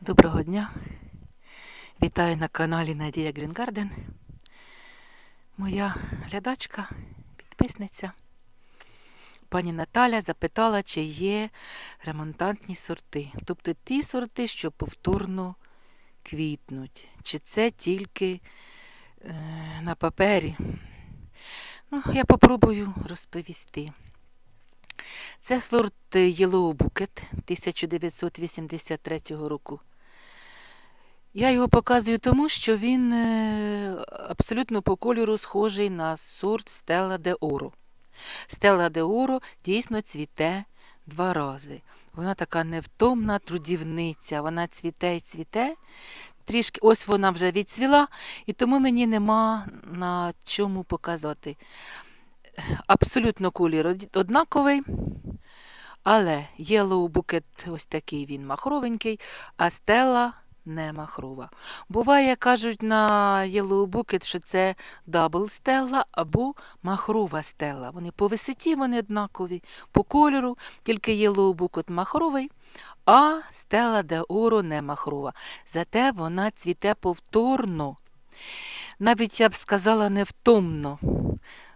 Доброго дня! Вітаю на каналі Надія Грінгарден. Моя глядачка, підписниця пані Наталя запитала, чи є ремонтантні сорти. Тобто ті сорти, що повторно квітнуть, чи це тільки е, на папері. Ну, я попробую розповісти. Це сорт Yellow Bucket 1983 року. Я його показую тому, що він е, абсолютно по кольору схожий на сорт Stella de Oro. Stella de Oro дійсно цвіте два рази. Вона така невтомна трудівниця, вона цвіте і цвіте. Трішки ось вона вже відцвіла, і тому мені нема на чому показати. Абсолютно колір однаковий, але Yellow Bucket ось такий він махровенький, а стела не махрова. Буває, кажуть на Yellow Bucket, що це дабл стела або махрова стела. Вони по висоті вони однакові, по кольору, тільки Yellow Bucket махровий, а стела де оро не махрова. Зате вона цвіте повторно. Навіть я б сказала невтомно.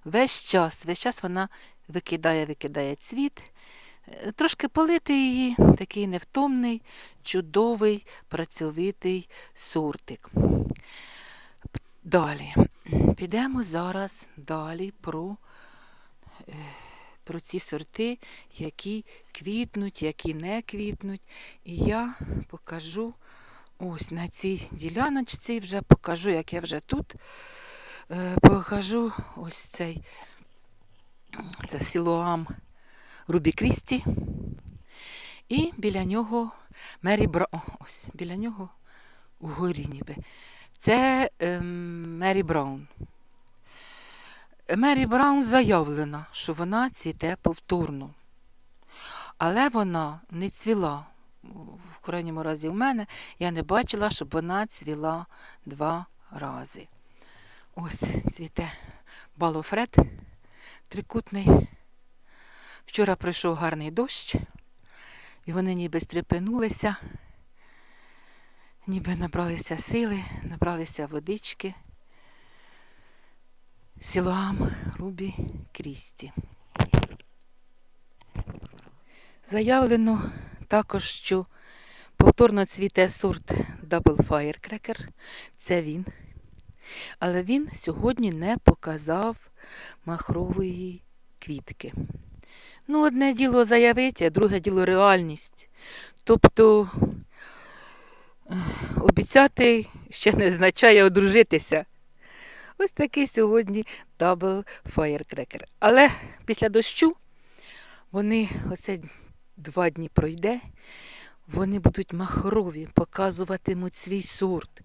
Весь час, весь час вона викидає, викидає цвіт. Е, Трошки полити її, такий невтомний, чудовий, працьовитий сортик. Далі. Підемо зараз далі про, е, про ці сорти, які квітнуть, які не квітнуть. І я покажу ось на цій діляночці, вже покажу, як я вже тут. Е, Покажу ось цей це сілуам Рубі Крісті. І біля нього Мері Браун. Ось біля нього угорі ніби. Це ем, Мері Браун. Мері Браун заявлена, що вона цвіте повторно. Але вона не цвіла. В крайньому разі в мене я не бачила, щоб вона цвіла два рази. Ось цвіте балофред трикутний. Вчора пройшов гарний дощ, і вони ніби стрепенулися, ніби набралися сили, набралися водички. Сілоам Рубі Крісті. Заявлено також, що повторно цвіте сорт Double Firecracker. Це він. Але він сьогодні не показав махрової квітки. Ну, одне діло заявити, а друге діло реальність. Тобто обіцяти ще не означає одружитися. Ось такий сьогодні Double Firecracker. Але після дощу вони оце два дні пройде, вони будуть махрові, показуватимуть свій сорт.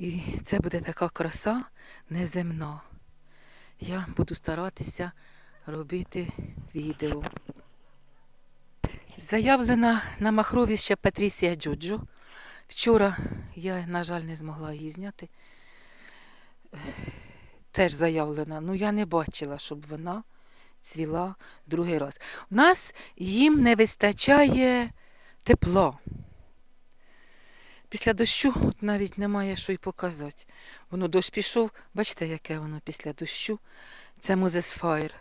І це буде така краса неземна. Я буду старатися робити відео. Заявлена на махрові ще Патрісія Джоджо. Вчора я, на жаль, не змогла її зняти. Теж заявлена. Ну, я не бачила, щоб вона цвіла другий раз. У нас їм не вистачає тепла. Після дощу навіть немає що й показати. Воно дощ пішов, бачите, яке воно після дощу. Це Музес Фаєр.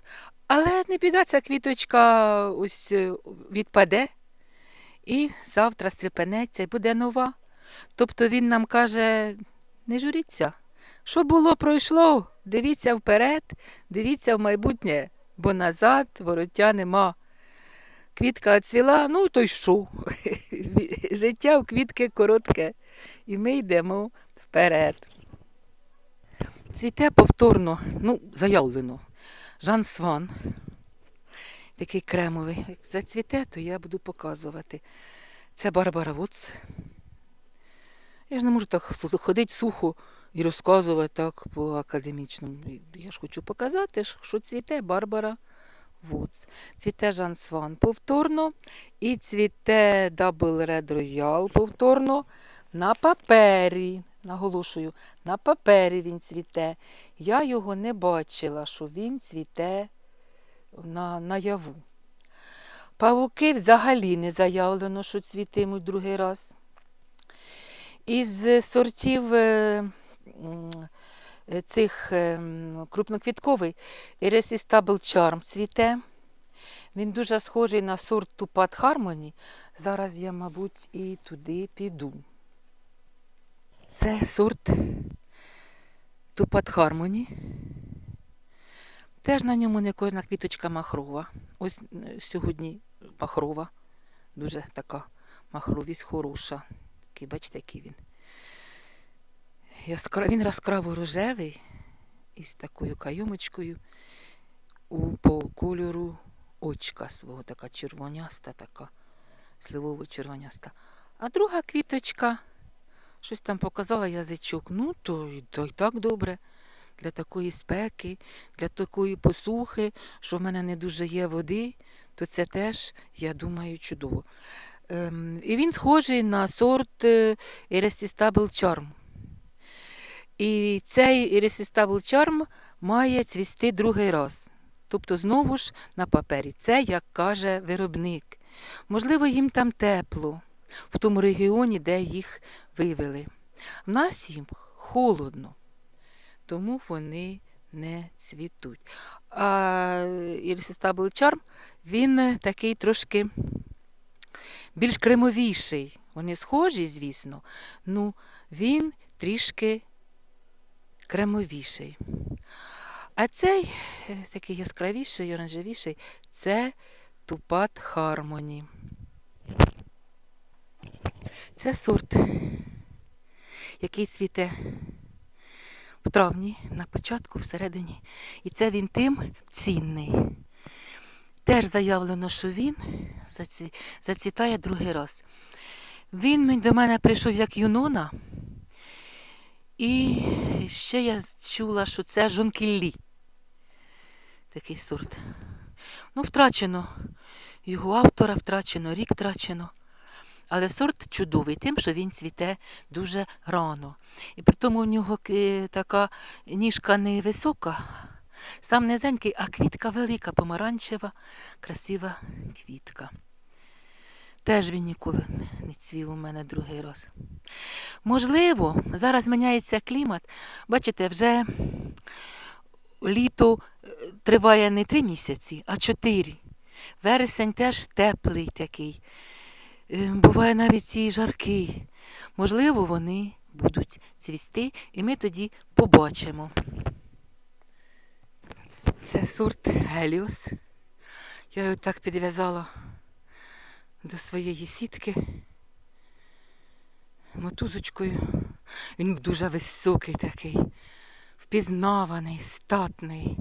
Але не біда, ця квіточка ось е, відпаде і завтра стрепенеться і буде нова. Тобто він нам каже, не журіться. Що було, пройшло, дивіться вперед, дивіться в майбутнє, бо назад вороття нема. Квітка оцвіла, ну то й що? Життя в квітки коротке, і ми йдемо вперед. Цвіте повторно, ну, заявлено. Жан Сван, такий кремовий. Як зацвіте, то я буду показувати. Це Барбара Вудс. Я ж не можу так ходити сухо і розказувати так по академічному. Я ж хочу показати, що цвіте Барбара Вудс. Цвіте Жан Сван повторно. І цвіте Double Red Royal повторно на папері. Наголошую, на папері він цвіте. Я його не бачила, що він цвіте на, наяву. Павуки взагалі не заявлено, що цвітимуть другий раз. Із сортів е, цих е, крупноквітковий Irresistible Charm цвіте. Він дуже схожий на сорт Тупат Harmony. Зараз я, мабуть, і туди піду. Це сорт Тупат Harmony. Теж на ньому не кожна квіточка махрова. Ось е, сьогодні махрова. Дуже така махровість хороша. Такий, бачите, який він. Яскра... Він яскраво рожевий із такою кайомочкою у по кольору очка свого, така червоняста, така сливово-червоняста. А друга квіточка, щось там показала язичок. Ну, то, то й так добре. Для такої спеки, для такої посухи, що в мене не дуже є води, то це теж, я думаю, чудово. Ем, і він схожий на сорт е, Irresistible Charm. І цей Irresistible Charm має цвісти другий раз. Тобто, знову ж на папері. Це, як каже виробник. Можливо, їм там тепло, в тому регіоні, де їх вивели. В нас їм холодно, тому вони не цвітуть. А Irresistible Charm, він такий трошки більш кремовіший. Вони схожі, звісно, ну він трішки кремовіший. А цей е, такий яскравіший, оранжевіший, це Тупат Хармоні. Це сорт, який цвіте в травні, на початку, всередині. І це він тим цінний. Теж заявлено, що він заці- зацвітає другий раз. Він до мене прийшов як юнона. І ще я чула, що це жонкіллі. Такий сорт. Ну, втрачено. Його автора втрачено, рік втрачено. Але сорт чудовий, тим, що він цвіте дуже рано. І при тому в нього така ніжка не висока, сам низенький, а квітка велика, помаранчева, красива квітка. Теж він ніколи не цвів у мене другий раз. Можливо, зараз міняється клімат. Бачите, вже літо е, триває не три місяці, а чотири. Вересень теж теплий такий. Е, Буває навіть і жаркий. Можливо, вони будуть цвісти, і ми тоді побачимо. Це сорт Геліос. Я його так підв'язала до своєї сітки мотузочкою. Він дуже високий такий, впізнаваний, статний.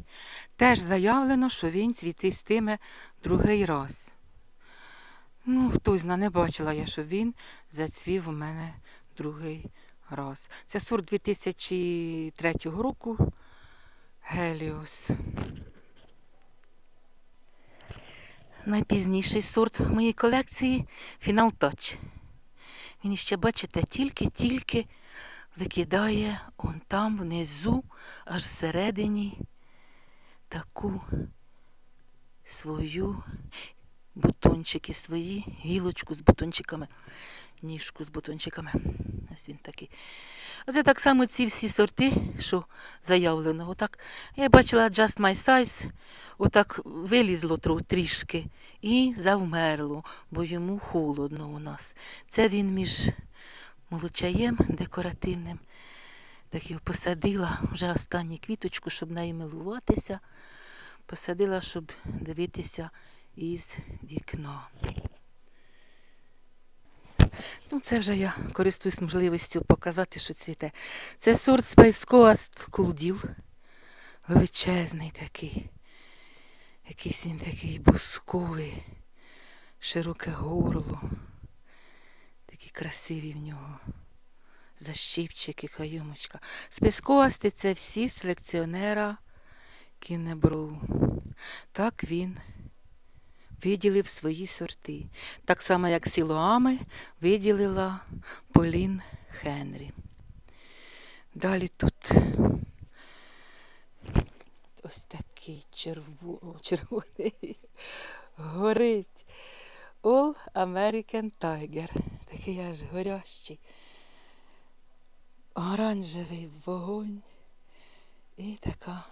Теж заявлено, що він цвітистиме другий раз. Ну, хтось зна, не бачила я, що він зацвів у мене другий раз. Це сорт 2003 року Геліос. Найпізніший сорт в моїй колекції Final Touch. Він ще, бачите, тільки-тільки викидає он там внизу, аж всередині таку свою бутончики свої, гілочку з бутончиками, ніжку з бутончиками. Ось він такий. Оце так само ці всі сорти, що заявлено. Отак. Я бачила Just My Size, отак вилізло трішки і завмерло, бо йому холодно у нас. Це він між молочаєм декоративним. Так його посадила вже останню квіточку, щоб нею милуватися. Посадила, щоб дивитися із вікна. Ну, це вже я користуюсь можливістю показати, що цвіте. Це сорт Space Coast Cool Величезний такий. Якийсь він такий бусковий, широке горло. Такі красиві в нього. Защіпчики, кайомочка. Спискости це всі селекціонера Кінебру. Так він виділив свої сорти. Так само, як сілоами виділила Полін Хенрі. Далі тут ось такий черво... червоний горить. All American Tiger. Такий аж горящий. оранжевий вогонь і така